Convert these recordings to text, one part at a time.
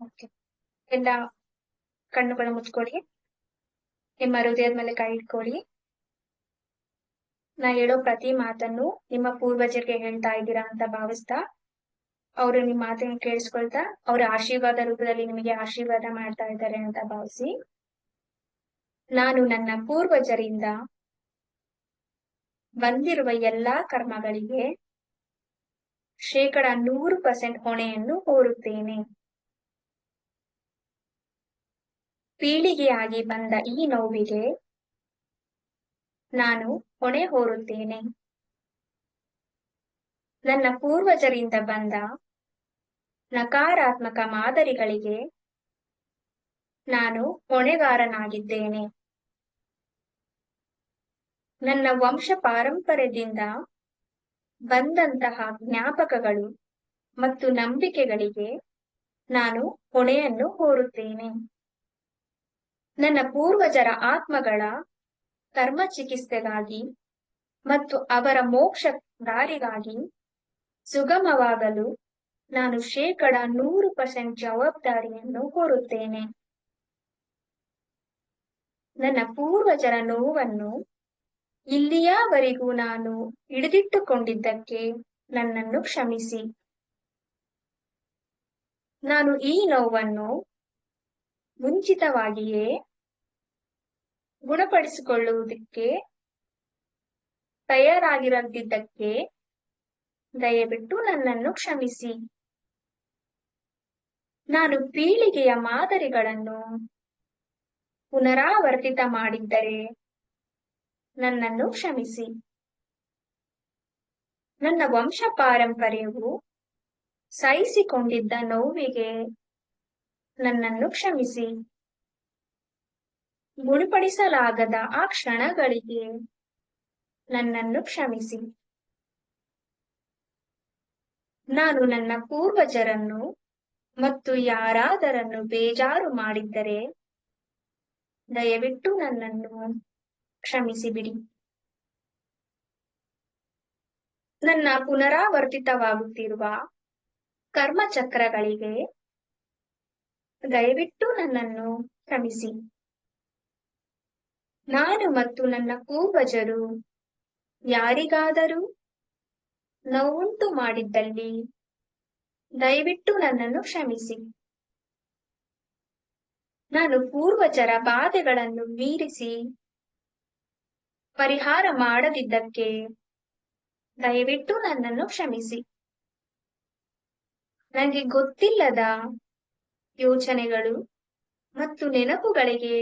Okay ಎಲ್ಲ ಕಣ್ಣುಗಳ ಮುಚ್ಕೊಳ್ಳಿ ನಿಮ್ಮ ಹೃದಯದ ಮೇಲೆ ಕೈ ಇಟ್ಕೊಳ್ಳಿ ನಾ ಹೇಳೋ ಪ್ರತಿ ಮಾತನ್ನು ನಿಮ್ಮ ಪೂರ್ವಜರಿಗೆ ಹೇಳ್ತಾ ಇದ್ದೀರಾ ಅಂತ ಭಾವಿಸ್ತಾ ಅವರು ನಿಮ್ಮ ಮಾತನ್ನು ಕೇಳಿಸ್ಕೊಳ್ತಾ, ಅವರ ಆಶೀರ್ವಾದ ರೂಪದಲ್ಲಿ ನಿಮಗೆ ಆಶೀರ್ವಾದ ಮಾಡ್ತಾ ಇದ್ದಾರೆ ಅಂತ ಭಾವಿಸಿ, ನಾನು ನನ್ನ ಪೂರ್ವಜರಿಂದ ಬಂದಿರುವ ಎಲ್ಲಾ ಕರ್ಮಗಳಿಗೆ ಶೇಕಡ ನೂರು ಪರ್ಸೆಂಟ್ ಹೊಣೆಯನ್ನು ಹೋರುತ್ತೇನೆ ಪೀಳಿಗೆಯಾಗಿ ಬಂದ ಈ ನೋವಿಗೆ ನಾನು ಹೊಣೆ ಹೋರುತ್ತೇನೆ ನನ್ನ ಪೂರ್ವಜರಿಂದ ಬಂದ ನಕಾರಾತ್ಮಕ ಮಾದರಿಗಳಿಗೆ ನಾನು ಹೊಣೆಗಾರನಾಗಿದ್ದೇನೆ. ನನ್ನ ವಂಶ ಪಾರಂಪರ್ಯದಿಂದ ಬಂದಂತಹ ಜ್ಞಾಪಕಗಳು ಮತ್ತು ನಂಬಿಕೆಗಳಿಗೆ ನಾನು ಹೊಣೆಯನ್ನು ಹೋರುತ್ತೇನೆ ನನ್ನ ಪೂರ್ವಜರ ಆತ್ಮಗಳ ಕರ್ಮ ಚಿಕಿತ್ಸೆಗಾಗಿ ಮತ್ತು ಅವರ ಮೋಕ್ಷ ದಾರಿಗಾಗಿ ಸುಗಮವಾಗಲು ನಾನು ಶೇಕಡ ನೂರು ಪರ್ಸೆಂಟ್ ಜವಾಬ್ದಾರಿಯನ್ನು ಹೊರುತ್ತೇನೆ ನನ್ನ ಪೂರ್ವಜರ ನೋವನ್ನು ಇಲ್ಲಿಯವರೆಗೂ ನಾನು ಹಿಡಿದಿಟ್ಟುಕೊಂಡಿದ್ದಕ್ಕೆ ನನ್ನನ್ನು ಕ್ಷಮಿಸಿ. ನಾನು ಈ ನೋವನ್ನು ಮುಂಚಿತವಾಗಿಯೇ ಗುಣಪಡಿಸಿಕೊಳ್ಳುವುದಕ್ಕೆ ತಯಾರಾಗಿರದಿದ್ದಕ್ಕೆ ದಯವಿಟ್ಟು ನನ್ನನ್ನು ಕ್ಷಮಿಸಿ. ನಾನು ಪೀಳಿಗೆಯ ಮಾದರಿಗಳನ್ನು ಪುನರಾವರ್ತಿತ ಮಾಡಿದ್ದರೆ ನನ್ನನ್ನು ಕ್ಷಮಿಸಿ. ನನ್ನ ವಂಶ ಪಾರಂಪರ್ಯವು ಸಹಿಸಿಕೊಂಡಿದ್ದ ನೋವಿಗೆ ನನ್ನನ್ನು ಕ್ಷಮಿಸಿ. ಗುಣಪಡಿಸಲಾಗದ ಆ ಕ್ಷಣಗಳಿಗೆ ನನ್ನನ್ನು ಕ್ಷಮಿಸಿ. ನಾನು ನನ್ನ ಪೂರ್ವಜರನ್ನು ಮತ್ತು ಯಾರಾದರನ್ನು ಬೇಜಾರು ಮಾಡಿದ್ದರೆ ದಯವಿಟ್ಟು ನನ್ನನ್ನು ಕ್ಷಮಿಸಿಬಿಡಿ. ನನ್ನ ಪುನರಾವರ್ತಿತವಾಗುತ್ತಿರುವ ಕರ್ಮಚಕ್ರಗಳಿಗೆ ದಯವಿಟ್ಟು ನನ್ನನ್ನು ಕ್ಷಮಿಸಿ. ನಾನು ಮತ್ತು ನನ್ನ ಪೂರ್ವಜರು ಯಾರಿಗಾದರೂ ನೋವುಂಟು ಮಾಡಿದ್ದಲ್ಲಿ ದಯವಿಟ್ಟು ನನ್ನನ್ನು ಕ್ಷಮಿಸಿ. ನಾನು ಪೂರ್ವಜರ ಬಾಧೆಗಳನ್ನು ಮೀರಿಸಿ ಪರಿಹಾರ ಮಾಡದಿದ್ದಕ್ಕೆ ದಯವಿಟ್ಟು ನನ್ನನ್ನು ಕ್ಷಮಿಸಿ. ನನಗೆ ಗೊತ್ತಿಲ್ಲದ ಯೋಚನೆಗಳು ಮತ್ತು ನೆನಪುಗಳಿಗೆ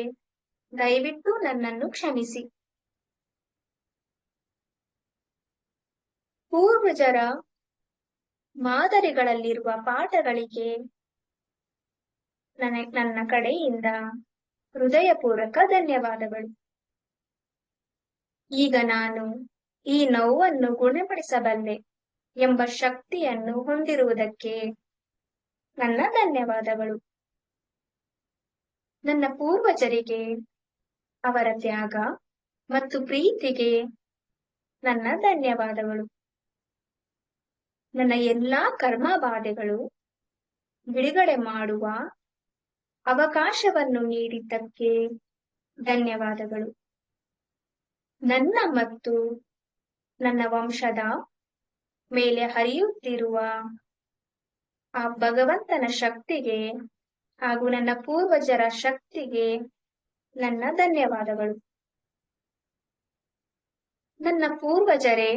ದಯವಿಟ್ಟು ನನ್ನನ್ನು ಕ್ಷಮಿಸಿ. ಪೂರ್ವಜರ ಮಾದರಿಗಳಲ್ಲಿರುವ ಪಾಠಗಳಿಗೆ ನನ ನನ್ನ ಕಡೆಯಿಂದ ಹೃದಯಪೂರ್ವಕ ಧನ್ಯವಾದಗಳು. ಈಗ ನಾನು ಈ ನೋವನ್ನು ಗುಣಪಡಿಸಬಲ್ಲೆ ಎಂಬ ಶಕ್ತಿಯನ್ನು ಹೊಂದಿರುವುದಕ್ಕೆ ನನ್ನ ಧನ್ಯವಾದಗಳು. ನನ್ನ ಪೂರ್ವಜರಿಗೆ, ಅವರ ತ್ಯಾಗ ಮತ್ತು ಪ್ರೀತಿಗೆ ನನ್ನ ಧನ್ಯವಾದಗಳು. ನನ್ನ ಎಲ್ಲಾ ಕರ್ಮ ಬಾಧೆಗಳು ಬಿಡುಗಡೆ ಮಾಡುವ ಅವಕಾಶವನ್ನು ನೀಡಿದ್ದಕ್ಕೆ ಧನ್ಯವಾದಗಳು. ನನ್ನ ಮತ್ತು ನನ್ನ ವಂಶದ ಮೇಲೆ ಹರಿಯುತ್ತಿರುವ ಆ ಭಗವಂತನ ಶಕ್ತಿಗೆ ಹಾಗೂ ನನ್ನ ಪೂರ್ವಜರ ಶಕ್ತಿಗೆ ನನ್ನ ಧನ್ಯವಾದಗಳು. ನನ್ನ ಪೂರ್ವಜರೇ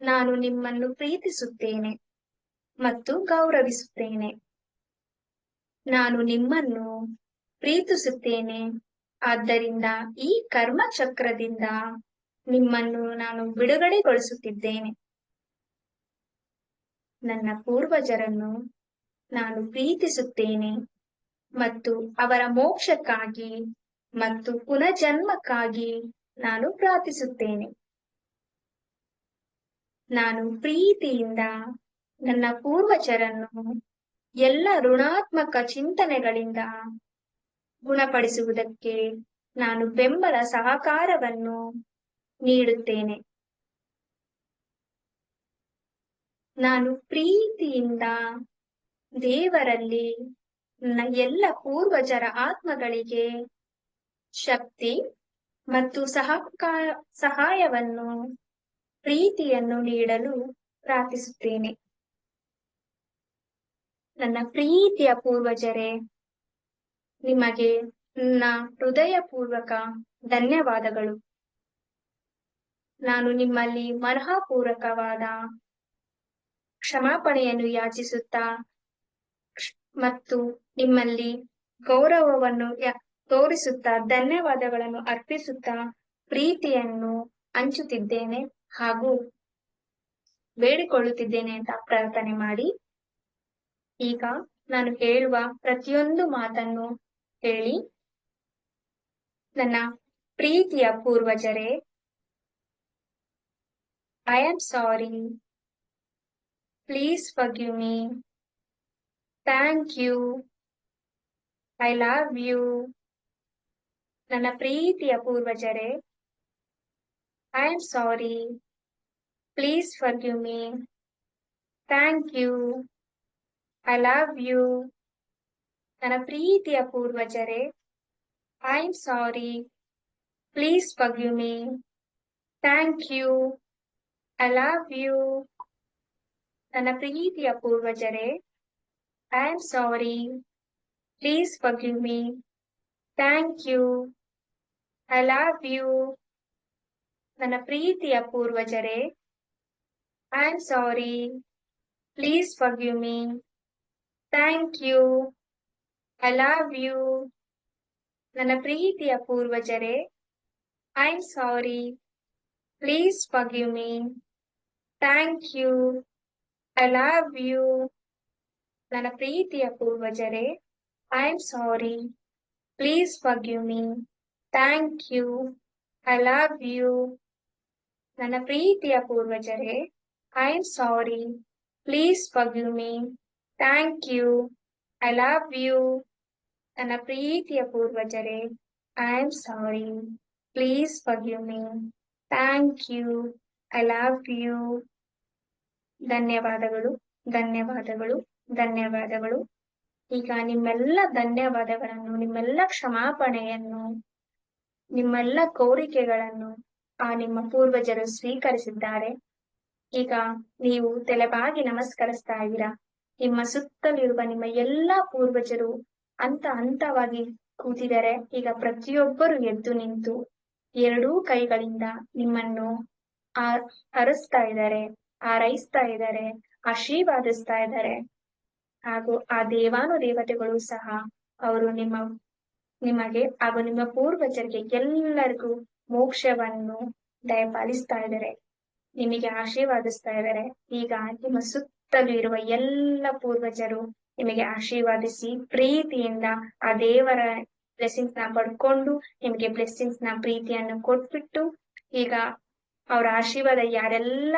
ನಾನು ನಿಮ್ಮನ್ನು ಪ್ರೀತಿಸುತ್ತೇನೆ ಮತ್ತು ಗೌರವಿಸುತ್ತೇನೆ. ನಾನು ನಿಮ್ಮನ್ನು ಪ್ರೀತಿಸುತ್ತೇನೆ. ಆದ್ದರಿಂದ ಈ ಕರ್ಮ ಚಕ್ರದಿಂದ ನಿಮ್ಮನ್ನು ನಾನು ಬಿಡುಗಡೆಗೊಳಿಸುತ್ತಿದ್ದೇನೆ. ನನ್ನ ಪೂರ್ವಜರನ್ನು ನಾನು ಪ್ರೀತಿಸುತ್ತೇನೆ ಮತ್ತು ಅವರ ಮೋಕ್ಷಕ್ಕಾಗಿ ಮತ್ತು ಪುನರ್ಜನ್ಮಕ್ಕಾಗಿ ನಾನು ಪ್ರಾರ್ಥಿಸುತ್ತೇನೆ. ನಾನು ಪ್ರೀತಿಯಿಂದ ನನ್ನ ಪೂರ್ವಜರನ್ನು ಎಲ್ಲ ಋಣಾತ್ಮಕ ಚಿಂತನೆಗಳಿಂದ ಗುಣಪಡಿಸುವುದಕ್ಕೆ ನಾನು ಬೆಂಬಲ ಸಹಕಾರವನ್ನು ನೀಡುತ್ತೇನೆ. ನಾನು ಪ್ರೀತಿಯಿಂದ ದೇವರಲ್ಲಿ ನನ್ನ ಎಲ್ಲ ಪೂರ್ವಜರ ಆತ್ಮಗಳಿಗೆ ಶಕ್ತಿ ಮತ್ತು ಸಹಕಾರ ಸಹಾಯವನ್ನು ಪ್ರೀತಿಯನ್ನು ನೀಡಲು ಪ್ರಾರ್ಥಿಸುತ್ತೇನೆ. ನನ್ನ ಪ್ರೀತಿಯ ಪೂರ್ವಜರೇ, ನಿಮಗೆ ನನ್ನ ಹೃದಯಪೂರ್ವಕ ಧನ್ಯವಾದಗಳು. ನಾನು ನಿಮ್ಮಲ್ಲಿ ಮನಃಪೂರ್ವಕವಾದ ಕ್ಷಮಾಪಣೆಯನ್ನು ಯಾಚಿಸುತ್ತಾ ಮತ್ತು ನಿಮ್ಮಲ್ಲಿ ಗೌರವವನ್ನು ತೋರಿಸುತ್ತಾ ಧನ್ಯವಾದಗಳನ್ನು ಅರ್ಪಿಸುತ್ತಾ ಪ್ರೀತಿಯನ್ನು ಹಂಚುತ್ತಿದ್ದೇನೆ. ಹಾಗೂ ಬೇಡಿಕೊಳ್ಳುತ್ತಿದ್ದೇನೆ ಅಂತ ಪ್ರಾರ್ಥನೆ ಮಾಡಿ. ಈಗ ನಾನು ಹೇಳುವ ಪ್ರತಿಯೊಂದು ಮಾತನ್ನು ಹೇಳಿ. ನನ್ನ ಪ್ರೀತಿಯ ಪೂರ್ವಜರೇ I am sorry please forgive me thank you I love you ನನ್ನ ಪ್ರೀತಿಯ ಪೂರ್ವಜರೇ I am sorry please forgive me thank you I love you ನನ್ನ ಪ್ರೀತಿಯ ಪೂರ್ವಜರೇ I am sorry please forgive me thank you I love you ನನ್ನ ಪ್ರೀತಿಯ ಪೂರ್ವಜರೇ I am sorry please forgive me thank you I love you ನನ್ನ ಪ್ರೀತಿಯ ಪೂರ್ವಜರೇ I am sorry please forgive me thank you I love you ನನ್ನ ಪ್ರೀತಿಯ ಪೂರ್ವಜರೇ I am sorry please forgive me thank you I love you ನನ್ನ ಪ್ರೀತಿಯ ಪೂರ್ವಜರೇ I am sorry please forgive me thank you I love you ನನ್ನ ಪ್ರೀತಿಯ ಪೂರ್ವಜರೇ I am sorry please forgive me thank you I love you ನನ್ನ ಪ್ರೀತಿಯ ಪೂರ್ವಜರೇ I am sorry please forgive me thank you I love you ಧನ್ಯವಾದಗಳು ಧನ್ಯವಾದಗಳು ಧನ್ಯವಾದಗಳು. ಈಗ ನಿಮ್ಮೆಲ್ಲ ಧನ್ಯವಾದಗಳನ್ನು, ನಿಮ್ಮೆಲ್ಲ ಕ್ಷಮಾಪಣೆಯನ್ನು, ನಿಮ್ಮೆಲ್ಲ ಕೋರಿಕೆಗಳನ್ನು ಆ ನಿಮ್ಮ ಪೂರ್ವಜರು ಸ್ವೀಕರಿಸಿದ್ದಾರೆ. ಈಗ ನೀವು ತಲೆಬಾಗಿ ನಮಸ್ಕರಿಸ್ತಾ ಇದ್ದೀರಾ? ನಿಮ್ಮ ಸುತ್ತಲಿರುವ ನಿಮ್ಮ ಎಲ್ಲಾ ಪೂರ್ವಜರು ಹಂತ ಹಂತವಾಗಿ ಕೂತಿದ್ದಾರೆ. ಈಗ ಪ್ರತಿಯೊಬ್ಬರು ಎದ್ದು ನಿಂತು ಎರಡೂ ಕೈಗಳಿಂದ ನಿಮ್ಮನ್ನು ಆ ಹರಿಸ್ತಾ ಇದ್ದಾರೆ, ಹಾರೈಸ್ತಾ ಇದ್ದಾರೆ, ಆಶೀರ್ವಾದಿಸ್ತಾ ಇದ್ದಾರೆ. ಹಾಗೂ ಆ ದೇವಾನು ದೇವತೆಗಳು ಸಹ ಅವರು ನಿಮ್ಮ, ನಿಮಗೆ ಹಾಗೂ ನಿಮ್ಮ ಪೂರ್ವಜರಿಗೆ ಎಲ್ಲರಿಗೂ ಮೋಕ್ಷವನ್ನು ದಯಪಾಲಿಸ್ತಾ ಇದ್ದಾರೆ. ನಿಮಗೆ ಆಶೀರ್ವಾದಿಸ್ತಾ ಇದ್ದಾರೆ. ಈಗ ನಿಮ್ಮ ಸುತ್ತಲೂ ಇರುವ ಎಲ್ಲ ಪೂರ್ವಜರು ನಿಮಗೆ ಆಶೀರ್ವಾದಿಸಿ ಪ್ರೀತಿಯಿಂದ ಆ ದೇವರ ಬ್ಲೆಸ್ಸಿಂಗ್ಸ್ನ ಪಡ್ಕೊಂಡು ನಿಮಗೆ ಬ್ಲೆಸ್ಸಿಂಗ್ಸ್ನ ಪ್ರೀತಿಯನ್ನು ಕೊಟ್ಬಿಟ್ಟು ಈಗ ಅವರ ಆಶೀರ್ವಾದ ಯಾರೆಲ್ಲ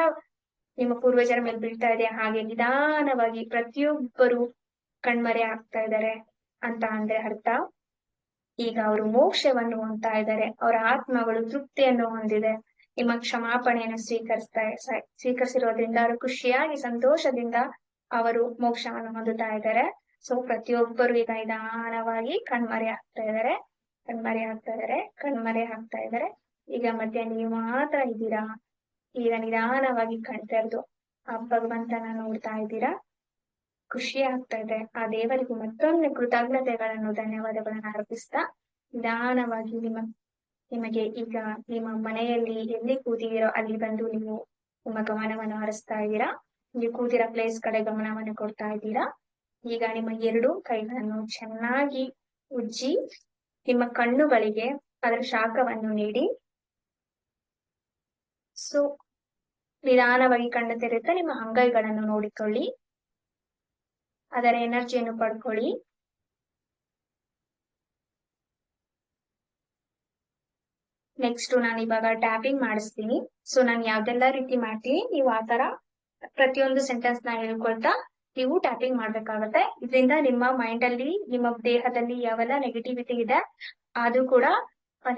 ನಿಮ್ಮ ಪೂರ್ವಜರ ಮೇಲೆ ಬೀಳ್ತಾ ಇದೆ, ಹಾಗೆ ನಿಧಾನವಾಗಿ ಪ್ರತಿಯೊಬ್ಬರು ಕಣ್ಮರೆ ಆಗ್ತಾ ಇದ್ದಾರೆ ಅಂತ ಅಂದ್ರೆ ಅರ್ಥ? ಈಗ ಅವರು ಮೋಕ್ಷವನ್ನು ಹೊಂದ್ತಾ ಇದ್ದಾರೆ. ಅವರ ಆತ್ಮಗಳು ತೃಪ್ತಿಯನ್ನು ಹೊಂದಿದೆ. ನಿಮ್ಮ ಕ್ಷಮಾಪಣೆಯನ್ನು ಸ್ವೀಕರಿಸ್ತಾ ಸ್ವೀಕರಿಸಿರೋದ್ರಿಂದ ಅವರು ಖುಷಿಯಾಗಿ, ಸಂತೋಷದಿಂದ ಅವರು ಮೋಕ್ಷವನ್ನು ಹೊಂದುತ್ತಾ ಇದ್ದಾರೆ. ಸೊ ಪ್ರತಿಯೊಬ್ಬರು ಈಗ ನಿಧಾನವಾಗಿ ಕಣ್ಮರೆ ಆಗ್ತಾ ಇದ್ದಾರೆ. ಕಣ್ಮರೆ ಆಗ್ತಾ ಇದ್ದಾರೆ. ಕಣ್ಮರೆ ಆಗ್ತಾ ಇದ್ದಾರೆ. ಈಗ ಮಧ್ಯೆ ನೀವು ಮಾತ್ರ ಇದ್ದೀರಾ? ಈಗ ನಿಧಾನವಾಗಿ ಕಣ್ತೆರೆದು ಆ ಭಗವಂತನ ನೋಡ್ತಾ ಇದ್ದೀರಾ? ಖುಷಿ ಆಗ್ತಾ ಇದೆ ಆ ದೇವರಿಗೆ ಮತ್ತೊಮ್ಮೆ ಕೃತಜ್ಞತೆಗಳನ್ನು, ಧನ್ಯವಾದಗಳನ್ನ ಅರ್ಪಿಸ್ತಾ ನಿಧಾನವಾಗಿ ನಿಮ್ಮ, ನಿಮಗೆ ಈಗ ನಿಮ್ಮ ಮನೆಯಲ್ಲಿ ಎಲ್ಲಿ ಕೂತಿದ್ದೀರೋ ಅಲ್ಲಿ ಬಂದು ನೀವು ನಿಮ್ಮ ಗಮನವನ್ನು ಹರಿಸ್ತಾ ಇದ್ದೀರಾ. ನೀವು ಕೂತಿರೋ ಪ್ಲೇಸ್ ಕಡೆ ಗಮನವನ್ನು ಕೊಡ್ತಾ ಇದ್ದೀರಾ. ಈಗ ನಿಮ್ಮ ಎರಡು ಕೈಗಳನ್ನು ಚೆನ್ನಾಗಿ ಉಜ್ಜಿ ನಿಮ್ಮ ಕಣ್ಣುಗಳಿಗೆ ಅದರ ಶಾಖವನ್ನು ನೀಡಿ. ಸೊ ನಿಧಾನವಾಗಿ ಕಣ್ಣು ತೆರೆಯುತ್ತಾ ನಿಮ್ಮ ಅಂಗೈಗಳನ್ನು ನೋಡಿಕೊಳ್ಳಿ. ಅದರ ಎನರ್ಜಿಯನ್ನು ಪಡ್ಕೊಳ್ಳಿ. ನೆಕ್ಸ್ಟ್ ನಾನು ಇವಾಗ ಟ್ಯಾಪಿಂಗ್ ಮಾಡಿಸ್ತೀನಿ. ಸೊ ನಾನು ಯಾವ್ದೆಲ್ಲ ರೀತಿ ಮಾಡ್ತೀನಿ, ನೀವು ಆ ತರ ಪ್ರತಿಯೊಂದು ಸೆಂಟೆನ್ಸ್ನ ಹೇಳ್ಕೊಳ್ತಾ ನೀವು ಟ್ಯಾಪಿಂಗ್ ಮಾಡ್ಬೇಕಾಗತ್ತೆ. ಇದರಿಂದ ನಿಮ್ಮ ಮೈಂಡ್ ಅಲ್ಲಿ, ನಿಮ್ಮ ದೇಹದಲ್ಲಿ ಯಾವೆಲ್ಲ ನೆಗೆಟಿವಿಟಿ ಇದೆ, ಅದು ಕೂಡ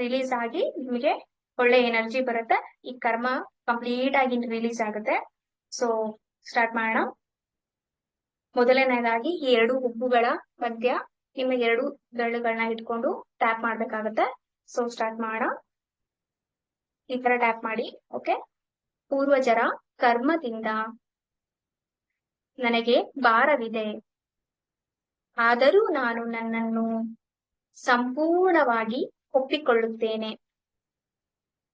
ರಿಲೀಸ್ ಆಗಿ ನಿಮಗೆ ಒಳ್ಳೆ ಎನರ್ಜಿ ಬರುತ್ತೆ. ಈ ಕರ್ಮ ಕಂಪ್ಲೀಟ್ ಆಗಿ ರಿಲೀಸ್ ಆಗುತ್ತೆ. ಸೊ ಸ್ಟಾರ್ಟ್ ಮಾಡೋಣ. ಮೊದಲನೇದಾಗಿ ಈ ಎರಡು ಹುಬ್ಬುಗಳ ಮಧ್ಯ ನಿಮ್ಮ ಎರಡು ಬೆರಳುಗಳನ್ನ ಇಟ್ಕೊಂಡು ಟ್ಯಾಪ್ ಮಾಡ್ಬೇಕಾಗತ್ತೆ. ಸೊ ಸ್ಟಾರ್ಟ್ ಮಾಡ. ಈ ತರ ಟ್ಯಾಪ್ ಮಾಡಿ ಓಕೆ ಪೂರ್ವಜರ ಕರ್ಮದಿಂದ ನನಗೆ ಭಾರವಿದೆ. ಆದರೂ ನಾನು ನನ್ನನ್ನು ಸಂಪೂರ್ಣವಾಗಿ ಒಪ್ಪಿಕೊಳ್ಳುತ್ತೇನೆ.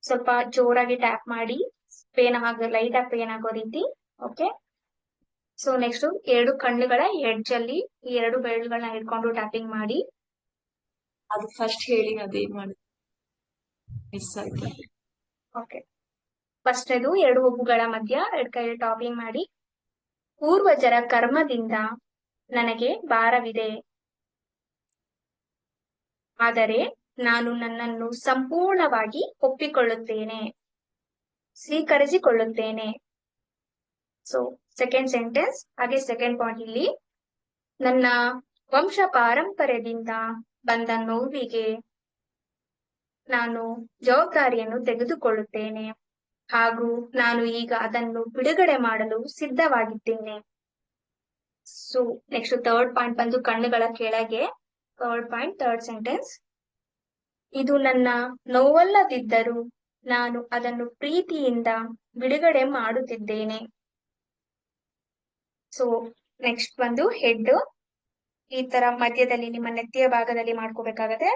ಸ್ವಲ್ಪ ಜೋರಾಗಿ ಟ್ಯಾಪ್ ಮಾಡಿ, ಪೇನ್ ಆಗ ಲೈಟ್ ಆಗಿ ಪೇನ್ ಆಗೋ ರೀತಿ ಓಕೆ ಸೊ ನೆಕ್ಸ್ಟ್ ಎರಡು ಕಣ್ಣುಗಳ ಹೆಡ್ಜ್ ಅಲ್ಲಿ ಈ ಎರಡು ಬೆರಳುಗಳನ್ನ ಹಿಡ್ಕೊಂಡು ಟ್ಯಾಪಿಂಗ್ ಮಾಡಿ. ಅದು ಫಸ್ಟ್ ಹೇಳಿ ಅದೇನ್ ಮಾಡಿ. ಮಿಸ್ ಆಯ್ತು. ಓಕೆ ಫಸ್ಟ್ ಅದು ಎರಡು ಹುಬ್ಬುಗಳ ಮಧ್ಯ ಎರಡು ಕೈ ಟಾಪಿಂಗ್ ಮಾಡಿ. ಪೂರ್ವಜರ ಕರ್ಮದಿಂದ ನನಗೆ ಭಾರವಿದೆ. ಆದರೆ ನಾನು ನನ್ನನ್ನು ಸಂಪೂರ್ಣವಾಗಿ ಒಪ್ಪಿಕೊಳ್ಳುತ್ತೇನೆ. ಸ್ವೀಕರಿಸಿಕೊಳ್ಳುತ್ತೇನೆ. ಸೊ ಸೆಕೆಂಡ್ ಸೆಂಟೆನ್ಸ್ ಹಾಗೆ ಸೆಕೆಂಡ್ ಪಾಯಿಂಟ್ ಇಲ್ಲಿ. ನನ್ನ ವಂಶ ಪಾರಂಪರ್ಯದಿಂದ ಬಂದ ನೋವಿಗೆ ನಾನು ಜವಾಬ್ದಾರಿಯನ್ನು ತೆಗೆದುಕೊಳ್ಳುತ್ತೇನೆ. ಹಾಗೂ ನಾನು ಈಗ ಅದನ್ನು ಬಿಡುಗಡೆ ಮಾಡಲು ಸಿದ್ಧವಾಗಿದ್ದೇನೆ. ಸೊ ನೆಕ್ಸ್ಟ್ ಥರ್ಡ್ ಪಾಯಿಂಟ್ ಬಂದು ಕಣ್ಣುಗಳ ಕೆಳಗೆ. ಥರ್ಡ್ ಪಾಯಿಂಟ್ ಥರ್ಡ್ ಸೆಂಟೆನ್ಸ್ ಇದು ನನ್ನ ನೋವಲ್ಲದಿದ್ದರೂ ನಾನು ಅದನ್ನು ಪ್ರೀತಿಯಿಂದ ಬಿಡುಗಡೆ ಮಾಡುತ್ತಿದ್ದೇನೆ. ಸೊ ನೆಕ್ಸ್ಟ್ ಬಂದು ಹೆಡ್ ಈ ತರ ಮಧ್ಯದಲ್ಲಿ ನಿಮ್ಮ ನೆತ್ತಿಯ ಭಾಗದಲ್ಲಿ ಮಾಡ್ಕೋಬೇಕಾಗತ್ತೆ.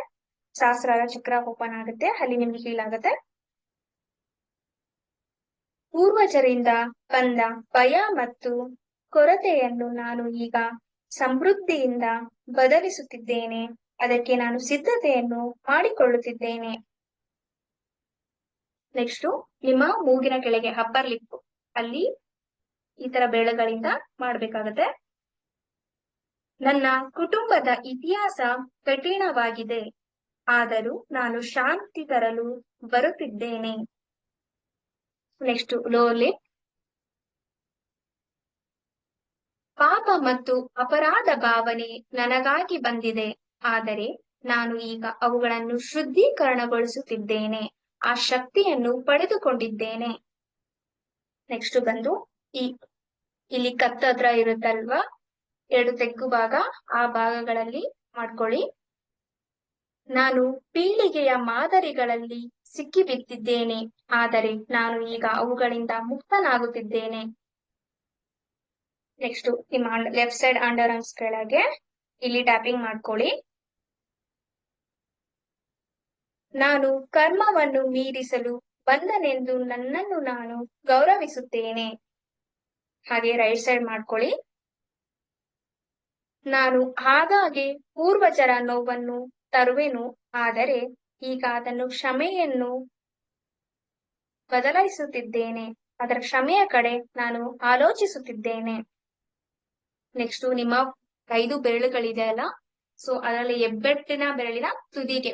ಸಹಸ್ರಾರ ಚಕ್ರ ಓಪನ್ ಆಗುತ್ತೆ. ಅಲ್ಲಿ ನಿಮ್ಗೆ ಫೀಲ್ ಆಗುತ್ತೆ. ಪೂರ್ವಜರಿಂದ ಬಂದ ಭಯ ಮತ್ತು ಕೊರತೆಯನ್ನು ನಾನು ಈಗ ಸಮೃದ್ಧಿಯಿಂದ ಬದಲಿಸುತ್ತಿದ್ದೇನೆ. ಅದಕ್ಕೆ ನಾನು ಸಿದ್ಧತೆಯನ್ನು ಮಾಡಿಕೊಳ್ಳುತ್ತಿದ್ದೇನೆ. ನೆಕ್ಸ್ಟ್ ನಿಮ್ಮ ಮೂಗಿನ ಕೆಳಗೆ ಅಪ್ಪರ್ ಲಿಪ್ ಅಲ್ಲಿ ಈ ತರ ಬೇಳೆಗಳಿಂದ ಮಾಡ್ಬೇಕಾಗತ್ತೆ. ನನ್ನ ಕುಟುಂಬದ ಇತಿಹಾಸ ಕಠಿಣವಾಗಿದೆ. ಆದರೂ ನಾನು ಶಾಂತಿ ತರಲು ಬರುತ್ತಿದ್ದೇನೆ. ನೆಕ್ಸ್ಟ್ ಲೋಲಿ. ಪಾಪ ಮತ್ತು ಅಪರಾಧ ಭಾವನೆ ನನಗಾಗಿ ಬಂದಿದೆ. ಆದರೆ ನಾನು ಈಗ ಅವುಗಳನ್ನು ಶುದ್ಧೀಕರಣಗೊಳಿಸುತ್ತಿದ್ದೇನೆ. ಆ ಶಕ್ತಿಯನ್ನು ಪಡೆದುಕೊಂಡಿದ್ದೇನೆ. ನೆಕ್ಸ್ಟ್ ಬಂದು ಈ ಇಲ್ಲಿ ಕತ್ತ ಹತ್ರ ಇರುತ್ತಲ್ವಾ? ಎರಡು ತೆಕ್ಕು ಭಾಗ, ಆ ಭಾಗಗಳಲ್ಲಿ ಮಾಡ್ಕೊಳ್ಳಿ. ನಾನು ಪೀಳಿಗೆಯ ಮಾದರಿಗಳಲ್ಲಿ ಸಿಕ್ಕಿಬಿದ್ದಿದ್ದೇನೆ, ಆದರೆ ನಾನು ಈಗ ಅವುಗಳಿಂದ ಮುಕ್ತನಾಗುತ್ತಿದ್ದೇನೆ. ನೆಕ್ಸ್ಟ್ ನಿಮ್ಮ ಲೆಫ್ಟ್ ಸೈಡ್ ಅಂಡರ್ ಆರ್ಮ್ಸ್ ಕೆಳಗೆ ಇಲ್ಲಿ ಟ್ಯಾಪಿಂಗ್ ಮಾಡ್ಕೊಳ್ಳಿ. ನಾನು ಕರ್ಮವನ್ನು ಮೀರಿಸಲು ಬಂದನೆಂದು ನನ್ನನ್ನು ನಾನು ಗೌರವಿಸುತ್ತೇನೆ. ಹಾಗೆ ರೈಟ್ ಸೈಡ್ ಮಾಡ್ಕೊಳ್ಳಿ. ನಾನು ಆಗಾಗ್ಗೆ ಪೂರ್ವಜರ ನೋವನ್ನು ತರುವೆನು, ಆದರೆ ಈಗ ಅದನ್ನು ಕ್ಷಮೆಯನ್ನು ಬದಲಾಯಿಸುತ್ತಿದ್ದೇನೆ. ಅದರ ಕ್ಷಮೆಯ ಕಡೆ ನಾನು ಆಲೋಚಿಸುತ್ತಿದ್ದೇನೆ. ನೆಕ್ಸ್ಟ್ ನಿಮ್ಮ ಐದು ಬೆರಳುಗಳಿದೆ ಅಲ್ಲ? ಸೊ ಅದರಲ್ಲಿ ಹೆಬ್ಬೆಟ್ಟಿನ ಬೆರಳಿನ ತುದಿಗೆ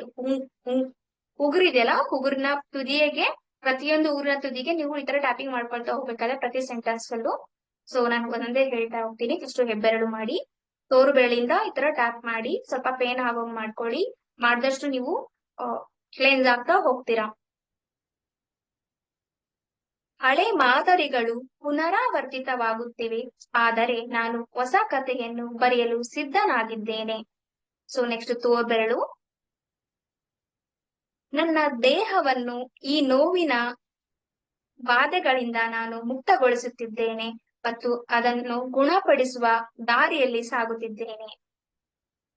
ಉಗುರಿದೆಯಲ್ಲ ಉಗುರಿನ ತುದಿಯಗೆ ಪ್ರತಿಯೊಂದು ಊರಿನ ತುದಿಗೆ ನೀವು ಈ ತರ ಟ್ಯಾಪಿಂಗ್ ಮಾಡ್ಕೊಳ್ತಾ ಹೋಗ್ಬೇಕಾದ್ರೆ ಪ್ರತಿ ಸೆಂಟೆನ್ಸ್ ಅಲ್ಲೂ ಸೊ ನಾನು ಒಂದೊಂದೇ ಹೇಳ್ತಾ ಹೋಗ್ತೀನಿ. ಫಸ್ಟ್ ಹೆಬ್ಬೆರಳು ಮಾಡಿ ತೋರು ಬೆರಳಿಂದ ಈ ತರ ಟ್ಯಾಪ್ ಮಾಡಿ, ಸ್ವಲ್ಪ ಪೇನ್ ಆಗೋಂಗ್ ಮಾಡ್ಕೊಳ್ಳಿ. ಮಾಡಿದಷ್ಟು ನೀವು ಕ್ಲೇನ್ಸ್ ಆಗ್ತಾ ಹೋಗ್ತೀರಾ. ಹಳೆ ಮಾದರಿಗಳು ಪುನರಾವರ್ತಿತವಾಗುತ್ತಿವೆ. ಆದರೆ ನಾನು ಹೊಸ ಕಥೆಯನ್ನು ಬರೆಯಲು ಸಿದ್ಧನಾಗಿದ್ದೇನೆ. ಸೊ ನೆಕ್ಸ್ಟ್ ತೋರ್ಬೆರಳು ನನ್ನ ದೇಹವನ್ನು ಈ ನೋವಿನ ಬಾಧೆಗಳಿಂದ ನಾನು ಮುಕ್ತಗೊಳಿಸುತ್ತಿದ್ದೇನೆ. ಮತ್ತು ಅದನ್ನು ಗುಣಪಡಿಸುವ ದಾರಿಯಲ್ಲಿ ಸಾಗುತ್ತಿದ್ದೇನೆ.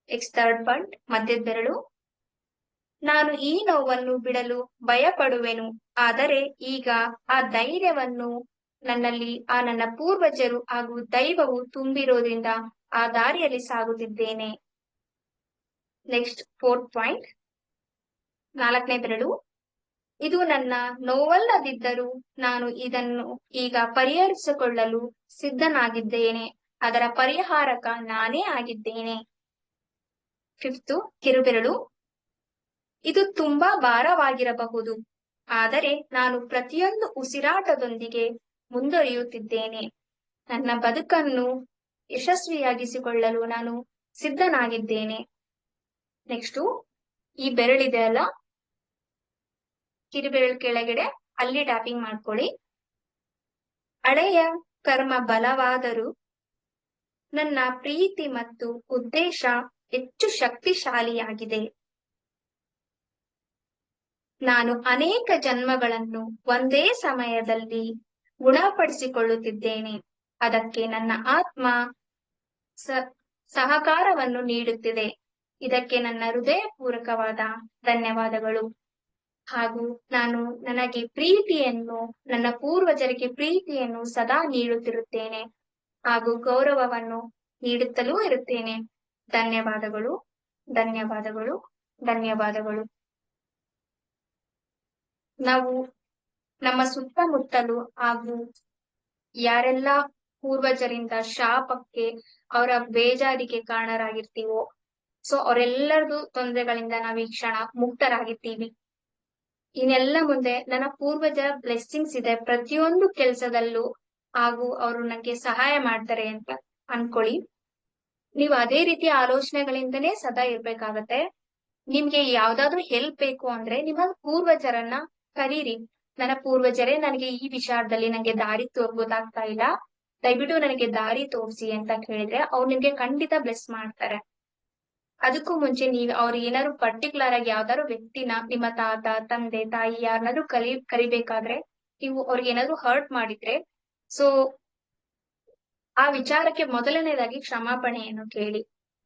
ಎಕ್ಸ್ ಥರ್ಡ್ ಪಾಯಿಂಟ್ ಮಧ್ಯದ ಬೆರಳು. ನಾನು ಈ ನೋವನ್ನು ಬಿಡಲು ಭಯಪಡುವೆನು, ಆದರೆ ಈಗ ಆ ಧೈರ್ಯವನ್ನು ನನ್ನಲ್ಲಿ, ಆ ನನ್ನ ಪೂರ್ವಜರು ಹಾಗೂ ದೈವವು ತುಂಬಿರೋದ್ರಿಂದ ಆ ದಾರಿಯಲ್ಲಿ ಸಾಗುತ್ತಿದ್ದೇನೆ. ನೆಕ್ಸ್ಟ್ ಫೋರ್ತ್ ಪಾಯಿಂಟ್ ನಾಲ್ಕನೇ ಬೆರಳು. ಇದು ನನ್ನ ನೋವಲ್ಲದಿದ್ದರೂ ನಾನು ಇದನ್ನು ಈಗ ಪರಿಹರಿಸಿಕೊಳ್ಳಲು ಸಿದ್ಧನಾಗಿದ್ದೇನೆ. ಅದರ ಪರಿಹಾರಕ ನಾನೇ ಆಗಿದ್ದೇನೆ. ಫಿಫ್ತ್ ಕಿರುಬೆರಳು. ಇದು ತುಂಬಾ ಭಾರವಾಗಿರಬಹುದು. ಆದರೆ ನಾನು ಪ್ರತಿಯೊಂದು ಉಸಿರಾಟದೊಂದಿಗೆ ಮುಂದುವರಿಯುತ್ತಿದ್ದೇನೆ ನನ್ನ ಬದುಕನ್ನು ಯಶಸ್ವಿಯಾಗಿಸಿಕೊಳ್ಳಲು ನಾನು ಸಿದ್ಧನಾಗಿದ್ದೇನೆ. ನೆಕ್ಸ್ಟು, ಈ ಬೆರಳಿದೆ ಅಲ್ಲ? ಕಿರುಬೆರಳು ಕೆಳಗಡೆ ಅಲ್ಲಿ ಟ್ಯಾಪಿಂಗ್ ಮಾಡ್ಕೊಳ್ಳಿ. ಹಳೆಯ ಕರ್ಮ ಬಲವಾದರೂ ನನ್ನ ಪ್ರೀತಿ ಮತ್ತು ಉದ್ದೇಶ ಹೆಚ್ಚು ಶಕ್ತಿಶಾಲಿಯಾಗಿದೆ. ನಾನು ಅನೇಕ ಜನ್ಮಗಳನ್ನು ಒಂದೇ ಸಮಯದಲ್ಲಿ ಗುಣಪಡಿಸಿಕೊಳ್ಳುತ್ತಿದ್ದೇನೆ. ಅದಕ್ಕೆ ನನ್ನ ಆತ್ಮ ಸಹಕಾರವನ್ನು ನೀಡುತ್ತಿದೆ. ಇದಕ್ಕೆ ನನ್ನ ಹೃದಯಪೂರ್ವಕವಾದ ಧನ್ಯವಾದಗಳು. ಹಾಗೂ ನಾನು ನನಗೆ ಪ್ರೀತಿಯನ್ನು, ನನ್ನ ಪೂರ್ವಜರಿಗೆ ಪ್ರೀತಿಯನ್ನು ಸದಾ ನೀಡುತ್ತಿರುತ್ತೇನೆ ಹಾಗೂ ಗೌರವವನ್ನು ನೀಡುತ್ತಲೂ ಇರುತ್ತೇನೆ. ಧನ್ಯವಾದಗಳು ಧನ್ಯವಾದಗಳು ಧನ್ಯವಾದಗಳು. ನಾವು ನಮ್ಮ ಸುತ್ತಮುತ್ತಲು ಹಾಗೂ ಯಾರೆಲ್ಲ ಪೂರ್ವಜರಿಂದ ಶಾಪಕ್ಕೆ ಅವರ ಬೇಜಾರಿಗೆ ಕಾರಣರಾಗಿರ್ತೀವೋ, ಸೊ ಅವರೆಲ್ಲರದು ತೊಂದರೆಗಳಿಂದ ನಾವು ಈ ಕ್ಷಣ ಮುಕ್ತರಾಗಿರ್ತೀವಿ. ಇನ್ನೆಲ್ಲ ಮುಂದೆ ನನ್ನ ಪೂರ್ವಜರ ಬ್ಲೆಸ್ಸಿಂಗ್ಸ್ ಇದೆ. ಪ್ರತಿಯೊಂದು ಕೆಲಸದಲ್ಲೂ ಹಾಗೂ ಅವರು ನನಗೆ ಸಹಾಯ ಮಾಡ್ತಾರೆ ಅಂತ ಅನ್ಕೊಳ್ಳಿ. ನೀವು ಅದೇ ರೀತಿ ಆಲೋಚನೆಗಳಿಂದನೇ ಸದಾ ಇರ್ಬೇಕಾಗತ್ತೆ. ನಿಮ್ಗೆ ಯಾವ್ದಾದ್ರು ಹೆಲ್ಪ್ ಬೇಕು ಅಂದ್ರೆ ನಿಮ್ಮ ಪೂರ್ವಜರನ್ನ ಕರೀರಿ. ನನ್ನ ಪೂರ್ವಜರೇ, ನನಗೆ ಈ ವಿಚಾರದಲ್ಲಿ ನನಗೆ ದಾರಿ ತೋರ್ಬೋದಾಗ್ತಾ ಇಲ್ಲ. ದಯವಿಟ್ಟು ನನಗೆ ದಾರಿ ತೋರಿಸಿ ಅಂತ ಕೇಳಿದ್ರೆ ಅವ್ರು ನಿಮ್ಗೆ ಖಂಡಿತ ಬ್ಲೆಸ್ ಮಾಡ್ತಾರೆ. ಅದಕ್ಕೂ ಮುಂಚೆ ನೀವು ಅವ್ರು ಏನಾದ್ರು ಪರ್ಟಿಕ್ಯುಲರ್ ಆಗಿ ಯಾವ್ದಾದ್ರು ವ್ಯಕ್ತಿನ ನಿಮ್ಮ ತಾತ, ತಂದೆ, ತಾಯಿ ಯಾರನ್ನಾದ್ರು ಕರಿ ಕರಿಬೇಕಾದ್ರೆ ನೀವು ಅವ್ರಿಗೆ ಏನಾದ್ರು ಹರ್ಟ್ ಮಾಡಿದ್ರೆ ಸೊ ಆ ವಿಚಾರಕ್ಕೆ ಮೊದಲನೇದಾಗಿ ಕ್ಷಮಾಪಣೆಯನ್ನು ಕೇಳಿ.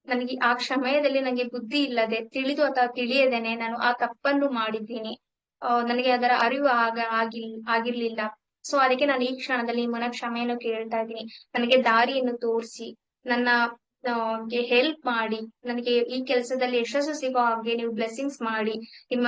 ನನಗೆ ಆ ಕ್ಷಮಯದಲ್ಲಿ ನನಗೆ ಬುದ್ಧಿ ಇಲ್ಲದೆ, ತಿಳಿದು ಅಥವಾ ತಿಳಿಯದೇನೆ ನಾನು ಆ ತಪ್ಪನ್ನು ಮಾಡಿದ್ದೀನಿ. ನನಗೆ ಅದರ ಅರಿವು ಆಗ ಆಗಿಲ್ ಆಗಿರ್ಲಿಲ್ಲ. ಸೊ ಅದಕ್ಕೆ ನಾನು ಈ ಕ್ಷಣದಲ್ಲಿ ನಿಮ್ಮನ್ನ ಕ್ಷಮೆಯನ್ನು ಕೇಳ್ತಾ ಇದ್ದೀನಿ. ನನಗೆ ದಾರಿಯನ್ನು ತೋರಿಸಿ, ನನ್ನ ಹೆಲ್ಪ್ ಮಾಡಿ, ನನಗೆ ಈ ಕೆಲಸದಲ್ಲಿ ಯಶಸ್ಸು ಸಿಗೋ ಹಾಗೆ ನೀವು ಬ್ಲೆಸ್ಸಿಂಗ್ಸ್ ಮಾಡಿ, ನಿಮ್ಮ